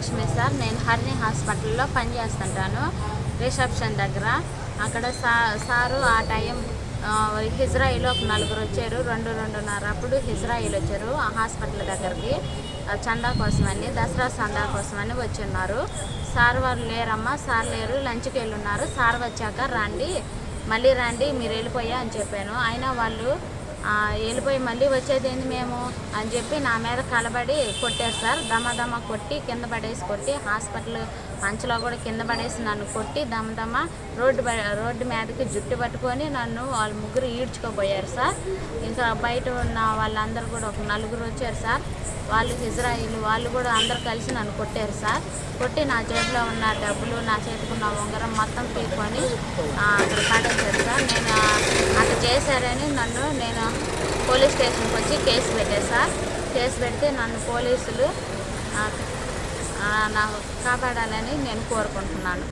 Lakshmi sir నేను హరిణి హాస్పిటల్లో పనిచేస్తుంటాను reception దగ్గర. అక్కడ సా సారు ఆ టైం హిజ్రాయిల్ హిజ్రాయిలో ఒక నలుగురు వచ్చారు రెండు రెండున్నర అప్పుడు హిజ్రాయిల్ వచ్చారు ఆ హాస్పిటల్ దగ్గరికి. చందా కోసమని దసరా చందా కోసమని వచ్చి ఉన్నారు సార్ వాళ్ళు లేరమ్మా సార్ లేరు లంచ్కి వెళ్ళి ఉన్నారు సార్ వచ్చాక రండి మళ్ళీ రండి మీరు వెళ్ళిపోయా అని చెప్పాను. అయినా వాళ్ళు వెళ్ళిపోయి మళ్ళీ వచ్చేది ఏంది మేము అని చెప్పి నా మీద కలబడి కొట్టారు సార్. దమదమ కొట్టి కింద పడేసి కొట్టి హాస్పిటల్ మంచలో కూడా కింద పడేసి నన్ను కొట్టి దమదమ రోడ్డు రోడ్డు మీదకి జుట్టు పట్టుకొని నన్ను వాళ్ళు ముగ్గురు ఈడ్చుకోపోయారు సార్. ఇంకా బయట ఉన్న వాళ్ళందరూ కూడా ఒక నలుగురు వచ్చారు సార్. వాళ్ళు ఇజ్రాయిల్ వాళ్ళు కూడా అందరు కలిసి నన్ను కొట్టారు సార్. కొట్టి నా చేతిలో ఉన్న డబ్బులు నా చేతికి ఉన్న ఉంగరం మొత్తం పీక్కొని ఆ, అక్కడ పడేశారు సార్ నేను ఆ, అట్లా చేశారని నన్ను నేను పోలీస్ స్టేషన్కి వచ్చి కేసు పెట్టాను సార్. కేసు పెడితే నన్ను పోలీసులు నాకు కాపాడాలని నేను కోరుకుంటున్నాను.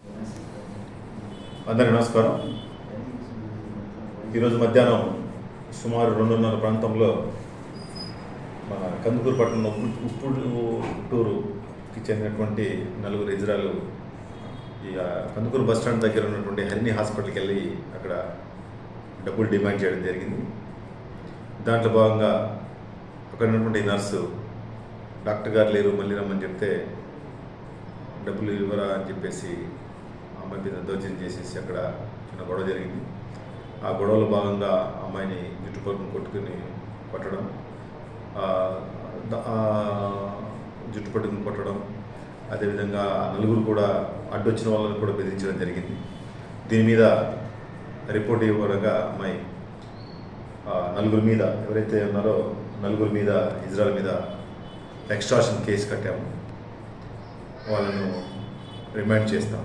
అందరికీ నమస్కారం. ఈరోజు మధ్యాహ్నం సుమారు రెండున్నర ప్రాంతంలో మన కందుకూరు పట్టణంలో ఉప్పు- ఉప్పుటూరుకి చెందినటువంటి నలుగురు ఇజ్రాలు ఈ కందుకూరు బస్ స్టాండ్ దగ్గర ఉన్నటువంటి హరిణి హాస్పిటల్కి వెళ్ళి అక్కడ డబ్బులు డిమాండ్ చేయడం జరిగింది. దాంట్లో భాగంగా అక్కడ ఉన్నటువంటి నర్సు డాక్టర్ గారు లేరు మళ్ళీ రమ్మని చెప్తే డబ్బులు ఇవ్వరా అని చెప్పేసి ఆ అమ్మాయి మీద దౌర్జన్యం చేసేసి అక్కడ చిన్న గొడవ జరిగింది. ఆ గొడవలో భాగంగా అమ్మాయిని జుట్టు కొట్టుకుని కొట్టడం జుట్టు పట్టుకుని కొట్టడం అదేవిధంగా నలుగురు కూడా అడ్డొచ్చిన వాళ్ళని కూడా బెదిరించడం జరిగింది. దీని మీద రిపోర్ట్ ఇవ్వగా మై నలుగురి నలుగురు మీద ఎవరైతే ఉన్నారో నలుగురు మీద ఇజ్రాయల్ మీద ఎక్స్ట్రాషన్ కేసు కట్టాము. వాళ్ళను రిమైండ్ చేస్తాం.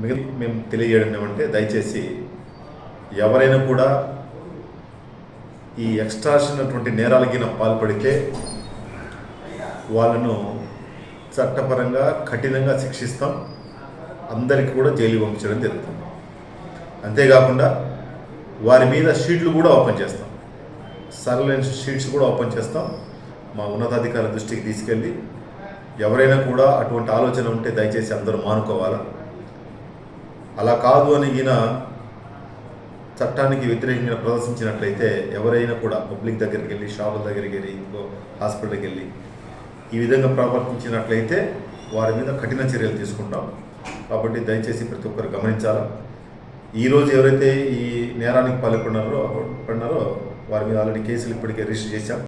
మిగిలి మేము తెలియజేయడం ఏమంటే దయచేసి ఎవరైనా కూడా ఈ ఎక్స్ట్రాషన్ అటువంటి నేరాలకి పాల్పడితే వాళ్ళను చట్టపరంగా కఠినంగా శిక్షిస్తాం. అందరికీ కూడా జైలు పంపించడం జరుగుతుంది. అంతేకాకుండా వారి మీద షీట్లు కూడా ఓపెన్ చేస్తాం. సర్వలెన్స్ షీట్స్ కూడా ఓపెన్ చేస్తాం. మా ఉన్నతాధికారుల దృష్టికి తీసుకెళ్ళి ఎవరైనా కూడా అటువంటి ఆలోచన ఉంటే దయచేసి అందరూ మానుకోవాలా? అలా కాదు అని ఈయన చట్టానికి వ్యతిరేకంగా ప్రదర్శించినట్లయితే ఎవరైనా కూడా పబ్లిక్ దగ్గరికి వెళ్ళి షాపుల దగ్గరికి వెళ్ళి ఇంకో హాస్పిటల్కి వెళ్ళి ఈ విధంగా ప్రవర్తించినట్లయితే వారి మీద కఠిన చర్యలు తీసుకుంటాం. కాబట్టి దయచేసి ప్రతి ఒక్కరు గమనించాలా? ఈరోజు ఎవరైతే ఈ నేరానికి పాల్పడినారో పడినారో వారి మీద ఆల్రెడీ కేసులు ఇప్పటికే రిజిస్టర్ చేశాం.